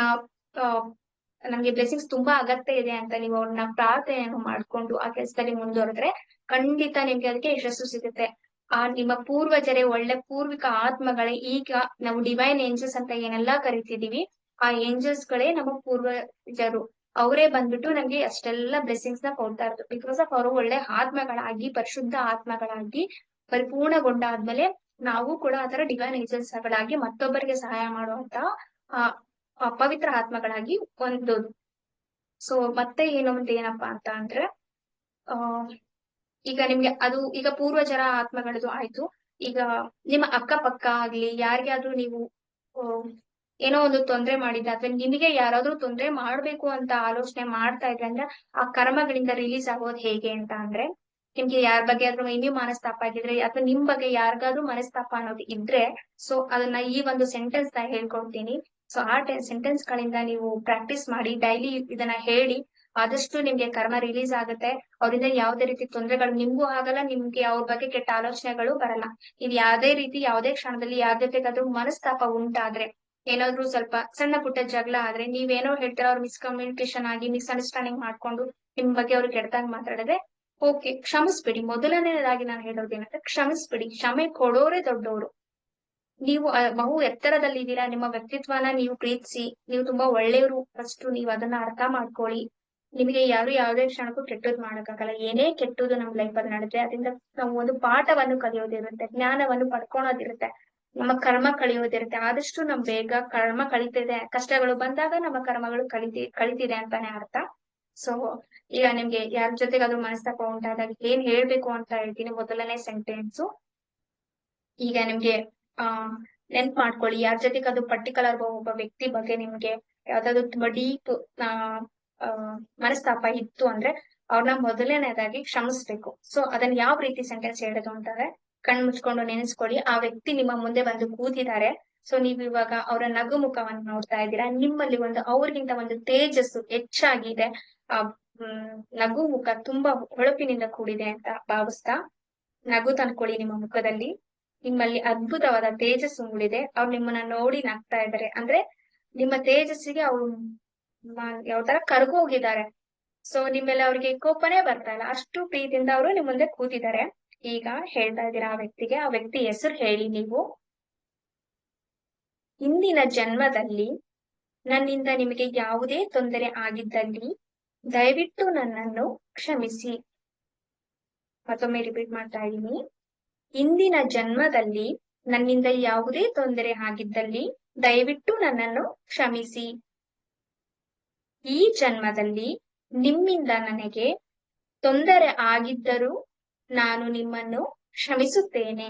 ನಮ್ಗೆ ಬ್ಲೆಸ್ಸಿಂಗ್ಸ್ ತುಂಬಾ ಅಗತ್ಯ ಇದೆ ಅಂತ ನೀವು ಅವ್ರನ್ನ ಪ್ರಾರ್ಥನೆಯನ್ನು ಮಾಡ್ಕೊಂಡು ಆ ಕೆಲಸದಲ್ಲಿ ಮುಂದುವರೆದ್ರೆ ಖಂಡಿತ ನಿಮ್ಗೆ ಅದಕ್ಕೆ ಯಶಸ್ಸು ಸಿಗುತ್ತೆ. ಆ, ನಿಮ್ಮ ಪೂರ್ವಜರೇ, ಒಳ್ಳೆ ಪೂರ್ವಿಕ ಆತ್ಮಗಳೇ, ಈಗ ನಾವು ಡಿವೈನ್ ಏಂಜಲ್ಸ್ ಅಂತ ಏನೆಲ್ಲಾ ಕರಿತಿದೀವಿ ಆ ಏಂಜಲ್ಸ್ ಗಳೇ ನಮ್ಮ ಪೂರ್ವಜರು. ಅವರೇ ಬಂದ್ಬಿಟ್ಟು ನಮ್ಗೆ ಅಷ್ಟೆಲ್ಲ ಬ್ಲೆಸ್ಸಿಂಗ್ಸ್ನ ಕೊಡ್ತಾ ಇರೋದು. ಬಿಕಾಸ್ ಆಫ್ ಅವರು ಒಳ್ಳೆ ಆತ್ಮಗಳಾಗಿ, ಪರಿಶುದ್ಧ ಆತ್ಮಗಳಾಗಿ ಪರಿಪೂರ್ಣಗೊಂಡ ಆದ್ಮೇಲೆ ನಾವು ಕೂಡ ಆತರ ಡಿವೈನ್ ಏಜೆನ್ಸ್ ಗಳಾಗಿ ಮತ್ತೊಬ್ಬರಿಗೆ ಸಹಾಯ ಮಾಡುವಂತ ಪವಿತ್ರ ಆತ್ಮಗಳಾಗಿ ಒಂದು ಸೊ ಮತ್ತೆ ಏನು ಅಂತ ಏನಪ್ಪಾ ಅಂತ ಅಂದ್ರೆ, ಆ, ಈಗ ನಿಮ್ಗೆ ಅದು ಈಗ ಪೂರ್ವಜರ ಆತ್ಮಗಳದು ಆಯ್ತು. ಈಗ ನಿಮ್ಮ ಅಕ್ಕಪಕ್ಕ ಆಗ್ಲಿ, ಯಾರಿಗಾದ್ರೂ ನೀವು ಏನೋ ಒಂದು ತೊಂದರೆ ಮಾಡಿದ ಅಥವಾ ನಿಮಗೆ ಯಾರಾದ್ರೂ ತೊಂದರೆ ಮಾಡ್ಬೇಕು ಅಂತ ಆಲೋಚನೆ ಮಾಡ್ತಾ ಇದ್ರೆ ಅಂದ್ರೆ ಆ ಕರ್ಮಗಳಿಂದ ರಿಲೀಸ್ ಆಗೋದು ಹೇಗೆ ಅಂತ ಅಂದ್ರೆ ನಿಮ್ಗೆ ಯಾರ ಬಗ್ಗೆ ಆದ್ರೂ ಇನ್ನೂ ಮನಸ್ತಾಪ ಆಗಿದ್ರೆ, ಅಥವಾ ನಿಮ್ ಬಗ್ಗೆ ಯಾರಿಗಾದ್ರೂ ಮನಸ್ತಾಪ ಅನ್ನೋದು ಇದ್ರೆ ಸೊ ಅದನ್ನ ಈ ಒಂದು ಸೆಂಟೆನ್ಸ್ನ ಹೇಳ್ಕೊಡ್ತೀನಿ. ಸೊ ಆ ಸೆಂಟೆನ್ಸ್ ಗಳಿಂದ ನೀವು ಪ್ರಾಕ್ಟೀಸ್ ಮಾಡಿ ಡೈಲಿ ಇದನ್ನ ಹೇಳಿ, ಆದಷ್ಟು ನಿಮ್ಗೆ ಕರ್ಮ ರಿಲೀಸ್ ಆಗುತ್ತೆ. ಅವರಿಂದ ಯಾವುದೇ ರೀತಿ ತೊಂದರೆಗಳು, ನಿಮ್ಗೂ ಆಗಲ್ಲ, ನಿಮ್ಗೆ ಅವ್ರ ಬಗ್ಗೆ ಕೆಟ್ಟ ಆಲೋಚನೆಗಳು ಬರಲ್ಲ. ಇದು ಯಾವ್ದೇ ರೀತಿ, ಯಾವ್ದೇ ಕ್ಷಣದಲ್ಲಿ ಯಾವ್ದೇ ಮನಸ್ತಾಪ ಉಂಟಾದ್ರೆ, ಏನಾದ್ರೂ ಸ್ವಲ್ಪ ಸಣ್ಣ ಪುಟ್ಟ ಜಗಳ ಆದ್ರೆ, ನೀವೇನೋ ಹೇಳ್ತೀರ ಅವ್ರ ಮಿಸ್ಕಮ್ಯುನಿಕೇಶನ್ ಆಗಿ ಮಿಸ್ಅಂಡರ್ಸ್ಟ್ಯಾಂಡಿಂಗ್ ಮಾಡ್ಕೊಂಡು, ನಿಮ್ ಬಗ್ಗೆ ಅವ್ರು ಕೆಡ್ದಂಗ್ ಮಾತಾಡಿದ್ರೆ ಓಕೆ, ಕ್ಷಮಿಸ್ಬಿಡಿ. ಮೊದಲನೇದಾಗಿ ನಾನು ಹೇಳೋದೇನಂದ್ರೆ, ಕ್ಷಮಿಸ್ಬಿಡಿ. ಕ್ಷಮೆ ಕೊಡೋರೆ ದೊಡ್ಡವರು. ನೀವು ಬಹು ಎತ್ತರದಲ್ಲಿ ಇದ್ದೀರಾ ನಿಮ್ಮ ವ್ಯಕ್ತಿತ್ವನ ನೀವು ಪ್ರೀತಿಸಿ, ನೀವು ತುಂಬಾ ಒಳ್ಳೆಯವರು ಫಸ್ಟ್ ನೀವು ಅದನ್ನ ಅರ್ಥ ಮಾಡ್ಕೊಳ್ಳಿ. ನಿಮಗೆ ಯಾರು ಯಾವುದೇ ಕ್ಷಣಕ್ಕೂ ಕೆಟ್ಟದ್ ಮಾಡಕ್ಕಾಗಲ್ಲ. ಏನೇ ಕೆಟ್ಟದ್ದು ನಮ್ ಲೈಫ್ ಅಲ್ಲಿ ನಡೆದ್ರೆ, ಅದರಿಂದ ನಾವು ಒಂದು ಪಾಠವನ್ನು ಕಲಿಯೋದಿರುತ್ತೆ, ಜ್ಞಾನವನ್ನು ಪಡ್ಕೊಳೋದಿರುತ್ತೆ, ನಮ್ಮ ಕರ್ಮ ಕಳಿಯೋದಿರುತ್ತೆ ಆದಷ್ಟು ನಮ್ ಬೇಗ ಕರ್ಮ ಕಳಿತಿದೆ ಕಷ್ಟಗಳು ಬಂದಾಗ ನಮ್ಮ ಕರ್ಮಗಳು ಕಳಿತಿ ಕಳಿತಿದೆ ಅಂತಾನೆ ಅರ್ಥ. ಸೊ ಈಗ ನಿಮ್ಗೆ ಯಾರ ಜೊತೆಗಾದ್ರೂ ಮನಸ್ತಾಪ ಉಂಟಾದಾಗ ಏನ್ ಹೇಳ್ಬೇಕು ಅಂತ ಹೇಳ್ತೀನಿ ಮೊದಲನೇ ಸೆಂಟೆನ್ಸ್ ಈಗ ನಿಮ್ಗೆ, ಆ, ನೆನ್ಪ್ ಮಾಡ್ಕೊಳ್ಳಿ. ಯಾರ ಜೊತೆಗಾದ್ರೂ ಪರ್ಟಿಕ್ಯುಲರ್ ಒಬ್ಬ ವ್ಯಕ್ತಿ ಬಗ್ಗೆ ನಿಮ್ಗೆ ಯಾವ್ದಾದ್ರು ತುಂಬಾ ಡೀಪ್ ಮನಸ್ತಾಪ ಇತ್ತು ಅಂದ್ರೆ ಅವ್ರನ್ನ ಮೊದಲನೇದಾಗಿ ಕ್ಷಮಿಸ್ಬೇಕು. ಸೊ ಅದನ್ನ ಯಾವ ರೀತಿ ಸೆಂಟೆನ್ಸ್ ಹೇಳೋದು ಅಂತಂದ್ರೆ, ಕಣ್ ಮುಚ್ಕೊಂಡು ನೆನೆಸ್ಕೊಳ್ಳಿ. ಆ ವ್ಯಕ್ತಿ ನಿಮ್ಮ ಮುಂದೆ ಬಂದು ಕೂತಿದ್ದಾರೆ. ಸೊ ನೀವು ಇವಾಗ ಅವರ ನಗು ಮುಖವನ್ನು ನೋಡ್ತಾ ಇದ್ದೀರಾ. ನಿಮ್ಮಲ್ಲಿ ಒಂದು ಅವ್ರಿಗಿಂತ ಒಂದು ತೇಜಸ್ಸು ಹೆಚ್ಚಾಗಿದೆ. ನಗು ಮುಖ ತುಂಬಾ ಹೊಳಪಿನಿಂದ ಕೂಡಿದೆ ಅಂತ ಭಾವಿಸ್ತಾ, ನಗು ತಂದ್ಕೊಳ್ಳಿ ನಿಮ್ಮ ಮುಖದಲ್ಲಿ. ನಿಮ್ಮಲ್ಲಿ ಅದ್ಭುತವಾದ ತೇಜಸ್ಸು ಮೂಡಿದೆ. ಅವ್ರು ನಿಮ್ಮನ್ನ ನೋಡಿ ನಗ್ತಾ ಇದ್ದಾರೆ. ಅಂದ್ರೆ ನಿಮ್ಮ ತೇಜಸ್ಸಿಗೆ ಅವ್ರು ಯಾವ ತರ ಕರ್ಗೋಗಿದ್ದಾರೆ ಸೊ ನಿಮ್ಮೆಲ್ಲ ಅವ್ರಿಗೆ ಕೋಪನೇ ಬರ್ತಾ ಇಲ್ಲ. ಅಷ್ಟು ಪ್ರೀತಿಯಿಂದ ಅವರು ನಿಮ್ ಮುಂದೆ ಕೂತಿದ್ದಾರೆ. ಈಗ ಹೇಳ್ತಾ ಇದ್ದೀರಾ ಆ ವ್ಯಕ್ತಿಗೆ, ಆ ವ್ಯಕ್ತಿ ಹೆಸರು ಹೇಳಿ ನೀವು. ಇಂದಿನ ಜನ್ಮದಲ್ಲಿ ನನ್ನಿಂದ ನಿಮಗೆ ಯಾವುದೇ ತೊಂದರೆ ಆಗಿದ್ದಲ್ಲಿ ದಯವಿಟ್ಟು ನನ್ನನ್ನು ಕ್ಷಮಿಸಿ. ಮತ್ತೊಮ್ಮೆ ರಿಪೀಟ್ ಮಾಡ್ತಾ ಇದ್ದೀನಿ. ಇಂದಿನ ಜನ್ಮದಲ್ಲಿ ನನ್ನಿಂದ ಯಾವುದೇ ತೊಂದರೆ ಆಗಿದ್ದಲ್ಲಿ ದಯವಿಟ್ಟು ನನ್ನನ್ನು ಕ್ಷಮಿಸಿ. ಈ ಜನ್ಮದಲ್ಲಿ ನಿಮ್ಮಿಂದ ನನಗೆ ತೊಂದರೆ ಆಗಿದ್ದರೂ ನಾನು ನಿಮ್ಮನ್ನು ಕ್ಷಮಿಸುತ್ತೇನೆ.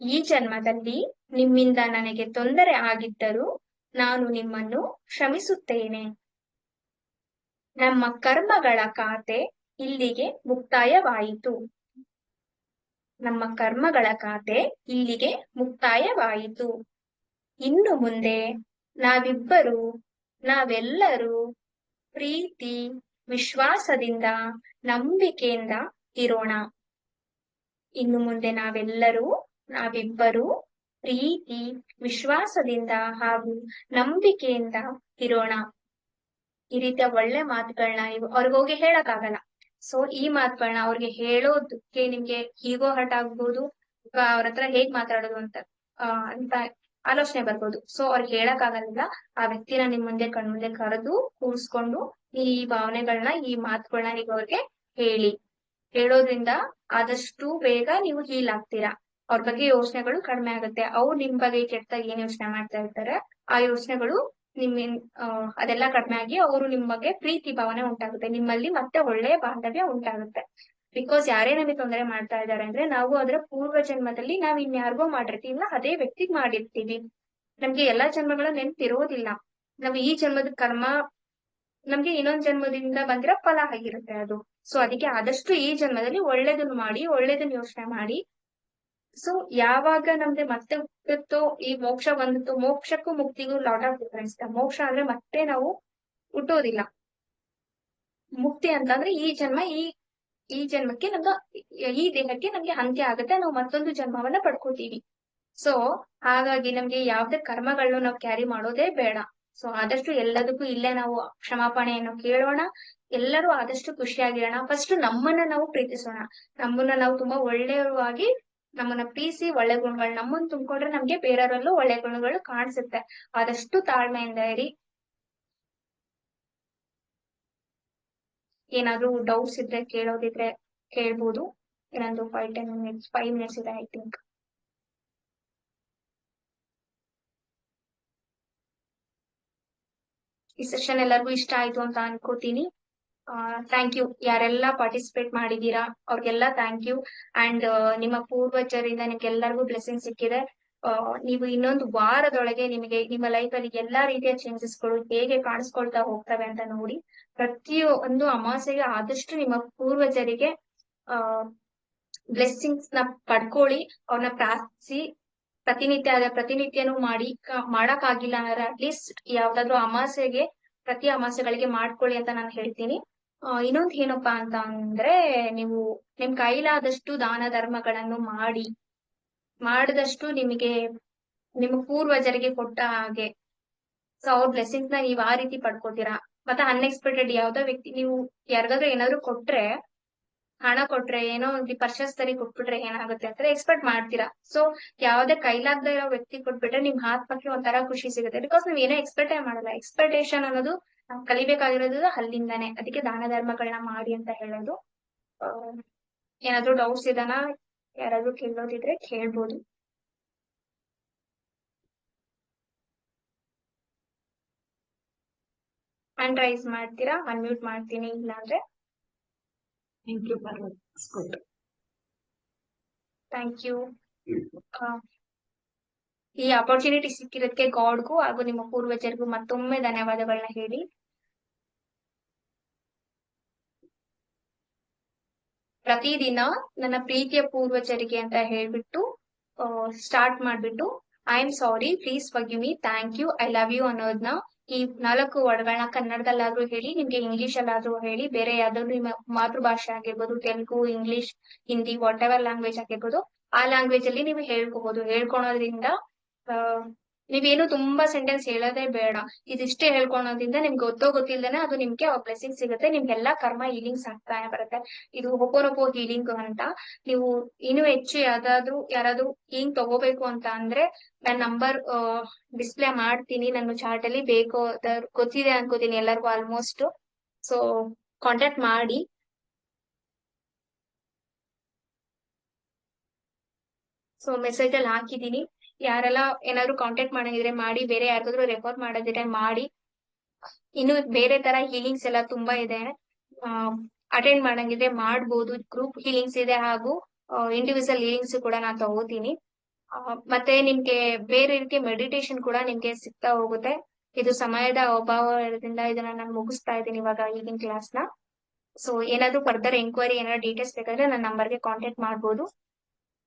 ಈ ಜನ್ಮದಲ್ಲಿ ನಿಮ್ಮಿಂದ ನನಗೆ ತೊಂದರೆ ಆಗಿದ್ದರೂ ನಾನು ನಿಮ್ಮನ್ನು ಕ್ಷಮಿಸುತ್ತೇನೆ. ನಮ್ಮ ಕರ್ಮಗಳ ಖಾತೆ ಇಲ್ಲಿಗೆ ಮುಕ್ತಾಯವಾಯಿತು. ನಮ್ಮ ಕರ್ಮಗಳ ಖಾತೆ ಇಲ್ಲಿಗೆ ಮುಕ್ತಾಯವಾಯಿತು. ಇನ್ನು ಮುಂದೆ ನಾವಿಬ್ಬರು, ನಾವೆಲ್ಲರೂ ಪ್ರೀತಿ, ವಿಶ್ವಾಸದಿಂದ, ನಂಬಿಕೆಯಿಂದ ಇರೋಣ. ಇನ್ನು ಮುಂದೆ ನಾವೆಲ್ಲರೂ, ನಾವಿಬ್ಬರು ಪ್ರೀತಿ, ವಿಶ್ವಾಸದಿಂದ ಹಾಗೂ ನಂಬಿಕೆಯಿಂದ ಇರೋಣ. ಈ ರೀತಿಯ ಒಳ್ಳೆ ಮಾತುಗಳನ್ನ ನೀವು ಅವ್ರಿಗೆ ಹೋಗಿ ಹೇಳಕ್ಕಾಗಲ್ಲ. ಸೊ ಈ ಮಾತುಗಳನ್ನ ಅವ್ರಿಗೆ ಹೇಳೋದಕ್ಕೆ ನಿಮ್ಗೆ ಹೀಗೋ ಹರ್ಟ್ ಆಗ್ಬೋದು ಅವ್ರ ಹತ್ರ ಹೇಗ್ ಮಾತಾಡೋದು ಅಂತ ಅಂತ ಆಲೋಚನೆ ಬರ್ಬೋದು. ಸೊ ಅವ್ರಿಗೆ ಹೇಳಕ್ ಆಗಲ್ಲ ಆ ವ್ಯಕ್ತಿನ ನಿಮ್ ಮುಂದೆ ಕಣ್ಮುಂದೆ ಕರೆದು ಕೂರಿಸ್ಕೊಂಡು ಈ ಭಾವನೆಗಳನ್ನ ಈ ಮಾತುಗಳನ್ನ ನೀವು ಅವ್ರಿಗೆ ಹೇಳಿ. ಹೇಳೋದ್ರಿಂದ ಆದಷ್ಟು ಬೇಗ ನೀವು ಹೀಲ್ ಆಗ್ತೀರಾ. ಅವ್ರ ಬಗ್ಗೆ ಯೋಚನೆಗಳು ಕಡಿಮೆ ಆಗುತ್ತೆ. ಅವ್ರು ನಿಮ್ ಬಗ್ಗೆ ಕೆಟ್ಟದಾಗ ಏನ್ ಯೋಚನೆ ಮಾಡ್ತಾ ಇರ್ತಾರೆ, ಆ ಯೋಚನೆಗಳು ನಿಮ್ ಅದೆಲ್ಲ ಕಡಿಮೆ ಆಗಿ ಅವರು ನಿಮ್ ಬಗ್ಗೆ ಪ್ರೀತಿ ಭಾವನೆ ಉಂಟಾಗುತ್ತೆ. ನಿಮ್ಮಲ್ಲಿ ಮತ್ತೆ ಒಳ್ಳೆ ಬಾಂಧವ್ಯ ಉಂಟಾಗುತ್ತೆ. ಬಿಕಾಸ್ ಯಾರೇ ನಮಗೆ ತೊಂದರೆ ಮಾಡ್ತಾ ಇದ್ದಾರೆ ಅಂದ್ರೆ ನಾವು ಅದರ ಪೂರ್ವ ಜನ್ಮದಲ್ಲಿ ನಾವ್ ಇನ್ಯಾರಿಗೋ ಮಾಡಿರ್ತೀವಿ ಅದೇ ವ್ಯಕ್ತಿಗ್ ಮಾಡಿರ್ತೀವಿ. ನಮ್ಗೆ ಎಲ್ಲಾ ಜನ್ಮಗಳ ನೆನ್ಪಿರೋದಿಲ್ಲ. ನಾವು ಈ ಜನ್ಮದ ಕರ್ಮ, ನಮ್ಗೆ ಇನ್ನೊಂದ್ ಜನ್ಮದಿಂದ ಬಂದಿರೋ ಫಲ ಆಗಿರುತ್ತೆ ಅದು. ಸೊ ಅದಕ್ಕೆ ಆದಷ್ಟು ಈ ಜನ್ಮದಲ್ಲಿ ಒಳ್ಳೇದನ್ನ ಮಾಡಿ ಒಳ್ಳೇದನ್ನ ಯೋಚನೆ ಮಾಡಿ ಸೊ ಯಾವಾಗ ನಮ್ಗೆ ಮತ್ತೆ ಹುಟ್ಟುತ್ತೋ, ಈ ಮೋಕ್ಷ ಬಂದಿತ್ತು, ಮೋಕ್ಷಕ್ಕೂ ಮುಕ್ತಿಗೂ ಲಾಟ್ ಆಫ್ ಡಿಫರೆನ್ಸ್ ಮೋಕ್ಷ ಅಂದ್ರೆ ಮತ್ತೆ ನಾವು ಹುಟ್ಟೋದಿಲ್ಲ. ಮುಕ್ತಿ ಅಂತಂದ್ರೆ ಈ ಜನ್ಮ, ಈ ಈ ಜನ್ಮಕ್ಕೆ ನಮ್ದು, ಈ ದೇಹಕ್ಕೆ ನಮ್ಗೆ ಅಂತ್ಯ ಆಗುತ್ತೆ. ನಾವು ಮತ್ತೊಂದು ಜನ್ಮವನ್ನ ಪಡ್ಕೋತೀವಿ ಸೊ ಹಾಗಾಗಿ ನಮ್ಗೆ ಯಾವ್ದೇ ಕರ್ಮಗಳನ್ನು ನಾವು ಕ್ಯಾರಿ ಮಾಡೋದೇ ಬೇಡ. ಸೊ ಆದಷ್ಟು ಎಲ್ಲದಕ್ಕೂ ಇಲ್ಲೇ ನಾವು ಕ್ಷಮಾಪಣೆಯನ್ನು ಕೇಳೋಣ. ಎಲ್ಲರೂ ಆದಷ್ಟು ಖುಷಿಯಾಗಿರೋಣ. ಫಸ್ಟ್ ನಮ್ಮನ್ನ ನಾವು ಪ್ರೀತಿಸೋಣ. ನಮ್ಮನ್ನ ನಾವು ತುಂಬಾ ಒಳ್ಳೆಯವಾಗಿ ನಮ್ಮನ್ನ ಪ್ರೀತಿಸಿ ಒಳ್ಳೆ ಗುಣಗಳು ನಮ್ಮನ್ನ ತುಂಬಿಕೊಂಡ್ರೆ ನಮ್ಗೆ ಬೇರೆಯವರಲ್ಲೂ ಒಳ್ಳೆ ಗುಣಗಳು ಕಾಣಿಸುತ್ತೆ. ಆದಷ್ಟು ತಾಳ್ಮೆಯಿಂದ ಇರಿ. ಏನಾದ್ರೂ ಡೌಟ್ಸ್ ಇದ್ರೆ ಕೇಳೋದಿದ್ರೆ ಕೇಳ್ಬೋದು. ಏನಾದ್ರು five ten minutes five minutes ಇದೆ ಐ ಥಿಂಕ್ ಈ ಸೆಷನ್ ಎಲ್ಲರಿಗೂ ಇಷ್ಟ ಆಯ್ತು ಅಂತ ಅನ್ಕೋತೀನಿ. ಥ್ಯಾಂಕ್ ಯು ಯಾರೆಲ್ಲ ಪಾರ್ಟಿಸಿಪೇಟ್ ಮಾಡಿದೀರಾ ಅವ್ರಿಗೆಲ್ಲ ಥ್ಯಾಂಕ್ ಯು ಅಂಡ್ ನಿಮ್ಮ ಪೂರ್ವಜರಿಂದ ನಿಮ್ಗೆಲ್ಲರಿಗೂ ಬ್ಲೆಸ್ಸಿಂಗ್ ಸಿಕ್ಕಿದೆ. ನೀವು ಇನ್ನೊಂದು ವಾರದೊಳಗೆ ನಿಮಗೆ, ನಿಮ್ಮ ಲೈಫ್ ಅಲ್ಲಿ ಎಲ್ಲಾ ರೀತಿಯ ಚೇಂಜಸ್ಗಳು ಹೇಗೆ ಕಾಣಿಸ್ಕೊಳ್ತಾ ಹೋಗ್ತವೆ ಅಂತ ನೋಡಿ, ಪ್ರತಿಯೊಂದು ಅಮಾಸೆಗೆ ಆದಷ್ಟು ನಿಮ್ಮ ಪೂರ್ವಜರಿಗೆ, ಆ ಬ್ಲೆಸ್ಸಿಂಗ್ಸ್ನ ಪಡ್ಕೊಳ್ಳಿ, ಅವ್ರನ್ನ ಪ್ರಾರ್ಥಿಸಿ, ಪ್ರತಿನಿತ್ಯ ಆದ ಪ್ರತಿನಿತ್ಯನೂ ಮಾಡಿ ಮಾಡಕ್ ಆಗಿಲ್ಲ ಅಂದ್ರೆ ಅಟ್ಲೀಸ್ಟ್ ಯಾವ್ದಾದ್ರು ಅಮಾಸೆಗೆ, ಪ್ರತಿ ಅಮಾಸೆಗಳಿಗೆ ಮಾಡ್ಕೊಳ್ಳಿ ಅಂತ ನಾನು ಹೇಳ್ತೀನಿ. ಇನ್ನೊಂದ್ ಏನಪ್ಪಾ ಅಂತ ಅಂದ್ರೆ ನೀವು ನಿಮ್ ಕೈಲಾದಷ್ಟು ದಾನ ಧರ್ಮಗಳನ್ನು ಮಾಡಿ, ಮಾಡಿದಷ್ಟು ನಿಮಗೆ, ನಿಮ್ಮ ಪೂರ್ವಜರಿಗೆ ಕೊಟ್ಟ ಹಾಗೆ, ಸೊ ಅವ್ರ ಬ್ಲೆಸ್ಸಿಂಗ್ಸ್ನ ನೀವ್ ಆ ರೀತಿ ಪಡ್ಕೋತೀರಾ? ಮತ್ತೆ ಅನ್ಎಕ್ಸ್ಪೆಕ್ಟೆಡ್ ಯಾವ್ದೋ ವ್ಯಕ್ತಿ, ನೀವು ಯಾರಿಗಾದ್ರೂ ಏನಾದ್ರು ಕೊಟ್ರೆ, ಹಣ ಕೊಟ್ರೆ, ಏನೋ ಒಂದು ಪರ್ಚೇಸ್ ತರಿ ಕೊಟ್ಬಿಟ್ರೆ ಏನಾಗುತ್ತೆ ಅಂತ ಎಕ್ಸ್ಪೆಕ್ಟ್ ಮಾಡ್ತೀರಾ? ಸೊ ಯಾವ್ದೇ ಕೈಲಾಗ್ದ ಇರೋ ವ್ಯಕ್ತಿ ಕೊಟ್ಬಿಟ್ರೆ ನಿಮ್ ಆತ್ಮಕ್ಕೆ ಒಂಥರ ಖುಷಿ ಸಿಗುತ್ತೆ. ಬಿಕಾಸ್ ನೀವ್ ಏನೋ ಎಕ್ಸ್ಪೆಕ್ಟೇ ಮಾಡಲ್ಲ. ಎಕ್ಸ್ಪೆಕ್ಟೇಷನ್ ಅನ್ನೋದು ನಾವು ಕಲಿಬೇಕಾಗಿರೋದು ಅಲ್ಲಿಂದಾನೆ. ಅದಕ್ಕೆ ದಾನ ಧರ್ಮಗಳನ್ನ ಮಾಡಿ ಅಂತ ಹೇಳೋದು. ಏನಾದ್ರೂ ಡೌಟ್ಸ್ ಇದನ್ನ ಯಾರಾದ್ರೂ ಕೇಳೋದಿದ್ರೆ ಕೇಳ್ಬೋದು. ಹ್ಯಾಂಡ್ ರೈಸ್ ಮಾಡ್ತೀರಾ? ಅನ್ಮ್ಯೂಟ್ ಮಾಡ್ತೀನಿ. ಇಲ್ಲಾಂದ್ರೆ? ಥ್ಯಾಂಕ್ ಯು ಥ್ಯಾಂಕ್ ಯು ಈ ಅಪರ್ಚುನಿಟಿ ಸಿಕ್ಕಿರೋದಕ್ಕೆ ಗಾಡ್ಗೂ ಹಾಗೂ ನಿಮ್ಮ ಪೂರ್ವಜರಿಗೂ ಮತ್ತೊಮ್ಮೆ ಧನ್ಯವಾದಗಳನ್ನ ಹೇಳಿ. ಪ್ರತಿದಿನ ನನ್ನ ಪ್ರೀತಿಯ ಪೂರ್ವಜರಿಗೆ ಅಂತ ಹೇಳ್ಬಿಟ್ಟು ಸ್ಟಾರ್ಟ್ ಮಾಡ್ಬಿಟ್ಟು I am sorry please forgive me thank you I love you ಅನ್ನೋದನ್ನ ಈ ನಾಲ್ಕು ವರ್ಡ್ಗಳನ್ನ ಕನ್ನಡದಲ್ಲಾದ್ರೂ ಹೇಳಿ, ನಿಮ್ಗೆ ಇಂಗ್ಲಿಷ್ ಅಲ್ಲಾದ್ರೂ ಹೇಳಿ, ಬೇರೆ ಯಾವ್ದಾದ್ರು ನಿಮ್ಮ ಮಾತೃಭಾಷೆ ಆಗಿರ್ಬೋದು, Telugu, English, Hindi whatever language ಆಗಿರ್ಬೋದು, ಆ ಲ್ಯಾಂಗ್ವೇಜ್ ಅಲ್ಲಿ ನೀವು ಹೇಳ್ಕೋಬಹುದು ಹೇಳ್ಕೊಳೋದ್ರಿಂದ ನೀವೇನು ತುಂಬಾ ಸೆಂಟೆನ್ಸ್ ಹೇಳೋದೇ ಬೇಡ. ಇದಿಷ್ಟೇ ಹೇಳ್ಕೊಳೋದ್ರಿಂದ ನಿಮ್ಗೆ ಗೊತ್ತೋ ಗೊತ್ತಿಲ್ಲದೆ ಅದು ನಿಮ್ಗೆ ಬ್ಲೆಸಿಂಗ್ ಸಿಗುತ್ತೆ. ನಿಮ್ಗೆಲ್ಲಾ ಕರ್ಮ ಹೀಲಿಂಗ್ಸ್ ಆಗ್ತಾ ಬರುತ್ತೆ. ಇದು ಹೊಪೋರೊಪೋ ಹೀಲಿಂಗ್ ಅಂತ. ನೀವು ಇನ್ನೂ ಹೆಚ್ಚು ಯಾವ್ದಾದ್ರು, ಯಾರಾದ್ರೂ ಹೀಂಗ್ ತಗೋಬೇಕು ಅಂತ ಅಂದ್ರೆ ನನ್ನ ನಂಬರ್ ಡಿಸ್ಪ್ಲೇ ಮಾಡ್ತೀನಿ. ನನ್ನ ಚಾರ್ಟ್ ಅಲ್ಲಿ ಬೇಕು ಗೊತ್ತಿದೆ ಅನ್ಕೋತೀನಿ ಎಲ್ಲರಿಗೂ ಆಲ್ಮೋಸ್ಟ್ ಸೊ ಕಾಂಟ್ಯಾಕ್ಟ್ ಮಾಡಿ. ಸೊ ಮೆಸೇಜ್ ಅಲ್ಲಿ ಹಾಕಿದೀನಿ ಯಾರೆಲ್ಲ ಏನಾದ್ರು ಕಾಂಟ್ಯಾಕ್ಟ್ ಮಾಡಂಗಿದ್ರೆ ಮಾಡಿ, ಬೇರೆ ಯಾರಿಗಾದ್ರು ರೆಫರ್ ಮಾಡೋದಿದ್ರೆ ಮಾಡಿ. ಇನ್ನು ಬೇರೆ ತರ ಹೀಲಿಂಗ್ಸ್ ಎಲ್ಲ ತುಂಬಾ ಇದೆ. ಅಟೆಂಡ್ ಮಾಡಂಗಿದ್ರೆ ಮಾಡ್ಬೋದು. ಗ್ರೂಪ್ ಹೀಲಿಂಗ್ಸ್ ಇದೆ ಹಾಗೂ ಇಂಡಿವಿಜುವಲ್ ಹೀಲಿಂಗ್ಸ್ ಕೂಡ ನಾನು ತಗೋತೀನಿ. ಮತ್ತೆ ನಿಮ್ಗೆ ಬೇರೆ ರೀತಿಯ ಮೆಡಿಟೇಷನ್ ಕೂಡ ನಿಮ್ಗೆ ಸಿಗ್ತಾ ಹೋಗುತ್ತೆ. ಇದು ಸಮಯದ ಅಭಾವದಿಂದ ಇದನ್ನ ನಾನು ಮುಗಿಸ್ತಾ ಇದ್ದೀನಿ ಇವಾಗ ಈಗಿನ ಕ್ಲಾಸ್ನ. ಸೊ ಏನಾದ್ರು ಫರ್ದರ್ ಎಂಕ್ವೈರಿ ಏನಾದ್ರು ಡೀಟೇಲ್ಸ್ ಬೇಕಾದ್ರೆ ನನ್ನ ನಂಬರ್ಗೆ ಕಾಂಟ್ಯಾಕ್ಟ್ ಮಾಡ್ಬೋದು.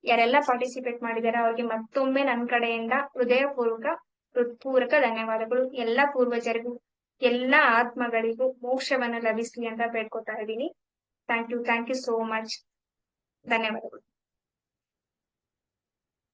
ಯಾರೆಲ್ಲ ಪಾರ್ಟಿಸಿಪೇಟ್ ಮಾಡಿದಾರೆ ಅವ್ರಿಗೆ ಮತ್ತೊಮ್ಮೆ ನನ್ನ ಕಡೆಯಿಂದ ಹೃದಯಪೂರ್ವಕ, ಹೃತ್ಪೂರ್ವಕ ಧನ್ಯವಾದಗಳು. ಎಲ್ಲ ಪೂರ್ವಜರಿಗೂ, ಎಲ್ಲ ಆತ್ಮಗಳಿಗೂ ಮೋಕ್ಷವನ್ನು ಲಭಿಸಲಿ ಅಂತ ಬೇಡ್ಕೊತಾ ಇದ್ದೀನಿ. Thank you thank you so much ಧನ್ಯವಾದಗಳು.